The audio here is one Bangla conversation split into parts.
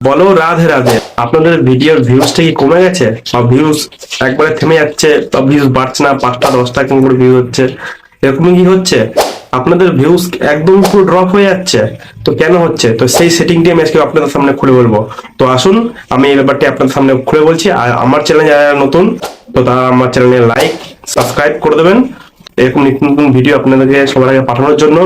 বলো, রাধে রাধে। আপনাদের ভিডিওর ভিউজটা কি কমে গেছে? সব ভিউজ একবারে থেমে যাচ্ছে, সব ভিউজ বাড়ছে না, পাঁচটা, দশটা কেমন করে ভিউ হচ্ছে। এরকম কি হচ্ছে? আপনাদের ভিউজ একদম পুরো ড্রপ হয়ে যাচ্ছে। তো কেন হচ্ছে? তো সেই সেটিংটি আমি আজকে আপনাদের সামনে খুলে বলব। তো আসুন, আমি এই ব্যাপারটি আপনাদের সামনে খুলে বলছি। আর আমার চ্যানেল যারা নতুন, তো তারা আমার চ্যানেলে লাইক সাবস্ক্রাইব করে দেবেন। এরকম নিত্য নতুন ভিডিও আপনাদেরকে সবার আগে পাঠানোর জন্য।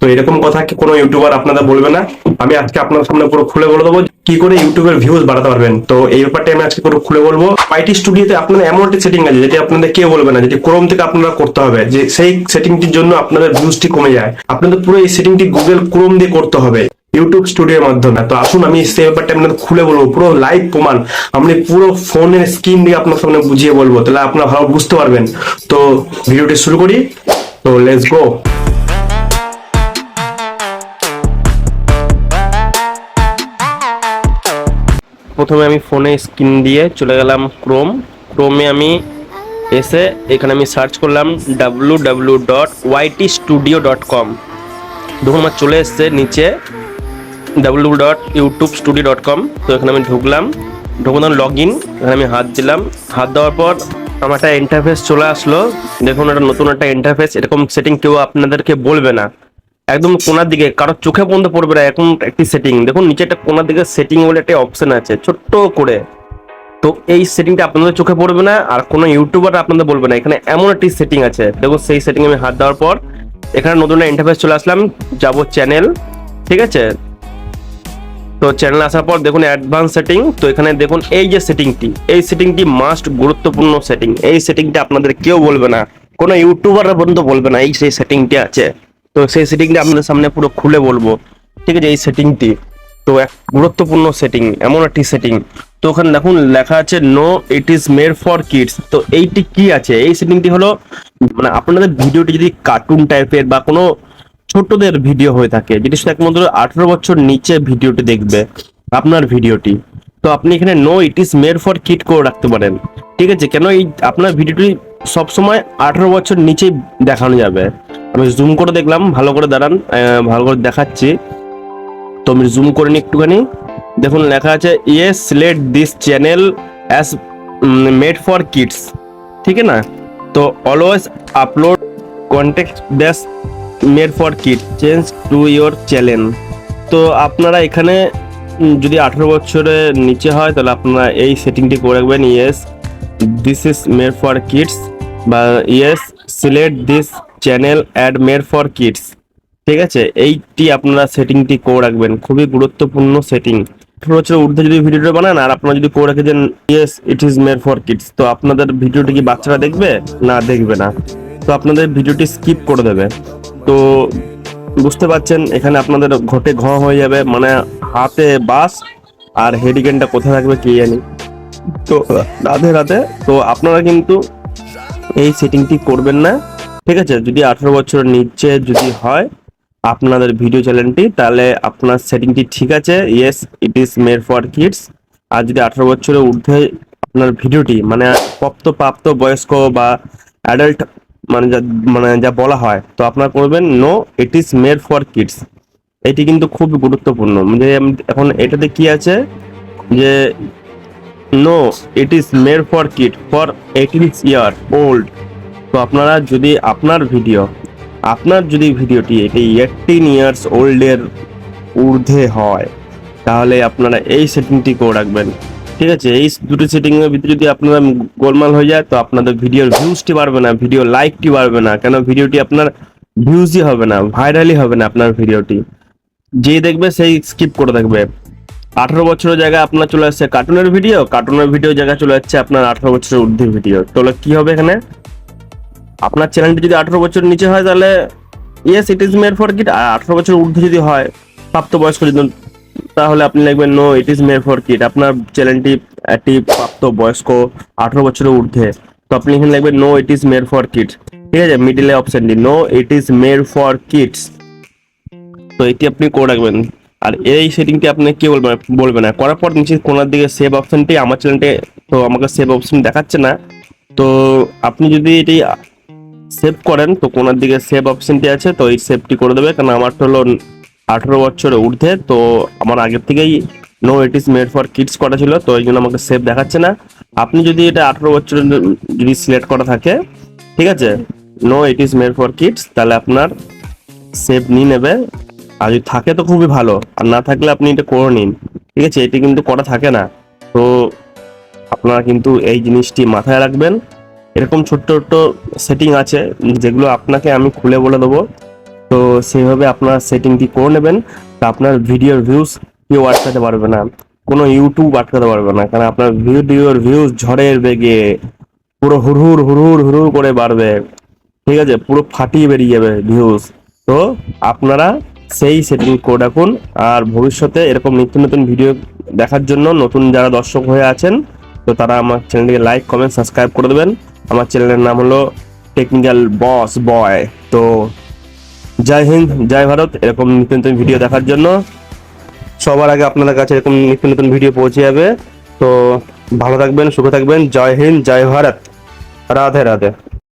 তো এরকম কথা কি কোনো ইউটিউবার আপনাদের বলবে না? আমি আজকে আপনার সামনে পুরো খুলে বলে দেবো কি করে ইউটিউবের ভিউজ বাড়াতে পারবেন। তো এই ব্যাপারটা আমি আজকে পুরো খুলে বলব। আইটি স্টুডিওতে আপনাদের এমন একটি সেটিং আছে যেটি আপনাদের কেউ বলবে না, যেটি ক্রোম থেকে আপনারা করতে হবে। যে সেই সেটিংটির জন্য আপনাদের ভিউজটি কমে যায়। আপনাদের পুরো এই সেটিংটি গুগল ক্রোম দিয়ে করতে হবে ইউটিউব স্টুডিওর মাধ্যমে। তো আসুন, আমি সেই ব্যাপারটা আপনাদের খুলে বলব। পুরো লাইভ প্রমাণ। আমি পুরো ফোনের স্ক্রিন দিয়ে আপনার সামনে বুঝিয়ে বলব। তাহলে আপনারা ভালো বুঝতে পারবেন। তো ভিডিওটি শুরু করি। তো লেটস গো প্রথমে আমি ফোনে স্ক্রিন দিয়ে চলে গেলাম ক্রোম ক্রোমে আমি এসে এখানে আমি সার্চ করলাম W W dot YT studio dot com দেখুন আমার চলে এসছে নিচে W dot YouTube studio dot com তো এখানে আমি ঢুকলাম। ঢুকলাম লগ ইন এখানে আমি হাত দিলাম। হাত দেওয়ার পর আমার একটা ইন্টারফেস চলে আসলো। দেখুন একটা নতুন একটা ইন্টারফেস এরকম সেটিং কেউ আপনাদেরকে বলবে না। একদম কোনার দিকে কারোর চোখে পর্যন্ত পড়বে না এখন একটি সেটিং দেখুন, নিচে একটা কোনার দিকে সেটিং বলে একটা অপশন আছে, ছোট্ট করে। তো এই সেটিংটা আপনাদের চোখে পড়বে না, আর কোনো ইউটিউবার আপনাদের বলবে না। এখানে এমন একটি সেটিং আছে। দেখুন, সেই সেটিং আমি হাত দেওয়ার পর, এখানে নতুন ইন্টারফেস চলে আসলাম, যাব চ্যানেল ঠিক আছে? তো চ্যানেল আসার পর দেখুন অ্যাডভান্স সেটিং তো এখানে দেখুন, এই যে সেটিংটি এই সেটিংটি মাস্ট গুরুত্বপূর্ণ সেটিং এই সেটিংটা আপনাদের কেউ বলবে না, কোনো ইউটিউবাররা পর্যন্ত বলবে না, এই সেই সেটিংটি আছে। তো সেই সেটিংটা আপনাদের সামনে পুরো খুলে বলব। ঠিক আছে, এই সেটিংটি তো এক গুরুত্বপূর্ণ সেটিং এমন একটি সেটিং তো ওখানে দেখুন, লেখা আছে no it is made for kids তো এইটি কি আছে? এই সেটিংটি হলো মানে আপনাদের ভিডিওটি যদি কার্টুন টাইপের বা কোনো ছোটদের ভিডিও হয়ে থাকে, যেটি শুধু একমাত্র আঠারো বছর নিচে ভিডিওটি দেখবে, আপনার ভিডিওটি। তো আপনি এখানে no it is made for kid করে রাখতে পারেন। ঠিক আছে, কেন এই আপনার ভিডিওটি সবসময় আঠারো বছর নিচেই দেখানো যাবে। আমি জুম করে দেখলাম, ভালো করে দাঁড়ান ভালো করে দেখাচ্ছি। তো আমি জুম করে নিই একটুখানি। দেখুন, লেখা আছে yes select this channel as made for kids ঠিক না? তো অলওয়েজ আপলোড কন্টেক্ট ব্যাস made for kid change to your channel তো আপনারা এখানে যদি আঠেরো বছরের নিচে হয়, তাহলে আপনারা এই সেটিংটি করে রাখবেন yes this is made for kids বা yes select this channel add made for kids ঠিক আছে? এইটি আপনারা সেটিংটি করে রাখবেন। খুবই গুরুত্বপূর্ণ সেটিং বছর ঊর্ধ্বে যদি ভিডিওটা বানান, আর আপনারা যদি করে রেখে দেন yes it is made for kids তো আপনাদের ভিডিওটি কি বাচ্চারা দেখবে? না দেখবে না। তো আপনাদের ভিডিওটি স্কিপ করে দেবে। তো বুঝতে পারছেন, এখানে আপনাদের ঘটে ঘ হয়ে যাবে মানে হাতে বাস, আর হেডিকেনটা কোথায় থাকবে কে জানি। তো রাধে রাধে। তো আপনারা কিন্তু এই সেটিংটি করবেন না। ঠিক আছে, যদি আঠারো বছরের নিচে যদি হয় আপনাদের ভিডিও চ্যানেলটি তাহলে আপনার সেটিংটি ঠিক আছে। Yes it is made for kids আর যদি আঠারো বছরের ঊর্ধ্বে আপনার ভিডিওটি মানে প্রাপ্ত প্রাপ্ত বয়স্ক বা অ্যাডাল্ট মানে যা মানে যা বলা হয়, তো আপনারা করবেন no it is made for kids এটি কিন্তু খুব গুরুত্বপূর্ণ। যে, এখন এটাতে কি আছে? যে no it is made for kid for eighteen year old তো আপনারা যদি আপনার ভিডিও আপনার যদি ভিডিওটি এটি এইটিন ইয়ার্স ওল্ডের ঊর্ধ্বে হয়, তাহলে আপনারা এই সেটিংটি করে রাখবেন। ঠিক আছে, এই দুটো সেটিংয়ের ভিতরে যদি আপনারা গোলমাল হয়ে যায়, তো আপনাদের ভিডিওর ভিউজটি বাড়বে না ভিডিও লাইকটি বাড়বে না, কেন ভিডিওটি আপনার ভিউজই হবে না ভাইরালই হবে না আপনার ভিডিওটি যে দেখবে, সেই স্কিপ করে দেখবে। আঠারো বছরের জায়গায় আপনার চলে আসছে কার্টুনের ভিডিও কার্টুনের ভিডিও জায়গায় চলে যাচ্ছে আপনার আঠারো বছরের ঊর্ধ্বে ভিডিও তাহলে কি হবে এখানে? আপনার চ্যানেলটি যদি আঠারো বছর নিচে হয় তাহলে yes it is made for kid আর আঠারো বছর ঊর্ধ্বে যদি হয়, প্রাপ্তবয়স্ক যদি তাহলে আপনি লিখবেন no it is made for kid আপনার চ্যানেলটি একটি প্রাপ্ত বয়স্ক আঠারো বছরের ঊর্ধ্বে তো আপনি এখানে লিখবেন no it is made for kids ঠিক আছে? মিডিলে অপশনটি no it is made for kids তো এটি আপনি করে রাখবেন। আর এই সেটিংটি আপনি কি বলবেন বলবে না করার পর নিচে কোনার দিকে সেভ অপশনটি আমার চ্যানেলটি তো আমাকে সেভ অপশন দেখাচ্ছে না। তো আপনি যদি এটি সেভ করেন, তো কোনার দিকে সেভ অপশনটি আছে, তো এই সেভটি করে দেবে। কারণ আমারটা হলো আঠারো বছরের ঊর্ধ্বে, তো আমার আগের থেকেই no it is made for kids করা ছিল, তো এই জন্য আমাকে সেভ দেখাচ্ছে না। আপনি যদি এটা আঠারো বছরের যদি সিলেক্ট করা থাকে, ঠিক আছে? No it is made for kids তাহলে আপনার সেভ নিয়ে নেবে। আর যদি থাকে তো খুবই ভালো। আর না থাকলে আপনি এটা করে নিন। ঠিক আছে? এটি কিন্তু করা থাকে না? তো আপনারা কিন্তু এই জিনিসটি মাথায় রাখবেন। এরকম ছোট্ট ছোট্ট সেটিং আছে, যেগুলো আপনাকে আমি খুলে বলে দেবো। তো সেইভাবে আপনার সেটিংটি করে নেবেন। তা আপনার ভিডিওর ভিউজ কেউ আটকাতে পারবে না। কোনো ইউটিউব আটকাতে পারবে না। কারণ আপনার ভিডিওর ভিউজ ঝড়ের বেগে পুরো হুড়হুর হুড়হুর হুড়হুর করে বাড়বে। ঠিক আছে? পুরো ফাটিয়ে বেরিয়ে যাবে ভিউজ তো আপনারা সেই সেটিং করে রাখুন। আর ভবিষ্যতে এরকম নিত্য নতুন ভিডিও দেখার জন্য নতুন যারা দর্শক হয়ে আছেন, তো তারা আমার চ্যানেলটিকে লাইক কমেন্ট সাবস্ক্রাইব করে দেবেন। আমার চ্যানেলের নাম হলো টেকনিক্যাল বস বয় তো জয় হিন্দ, জয় ভারত, এরকম নিত্য নতুন ভিডিও দেখার জন্য। সবার আগে আপনাদের কাছে এরকম নিত্য নতুন ভিডিও পৌঁছে যাবে। তো ভালো থাকবেন, সুখে থাকবেন। জয় হিন্দ, জয় ভারত। রাধে রাধে।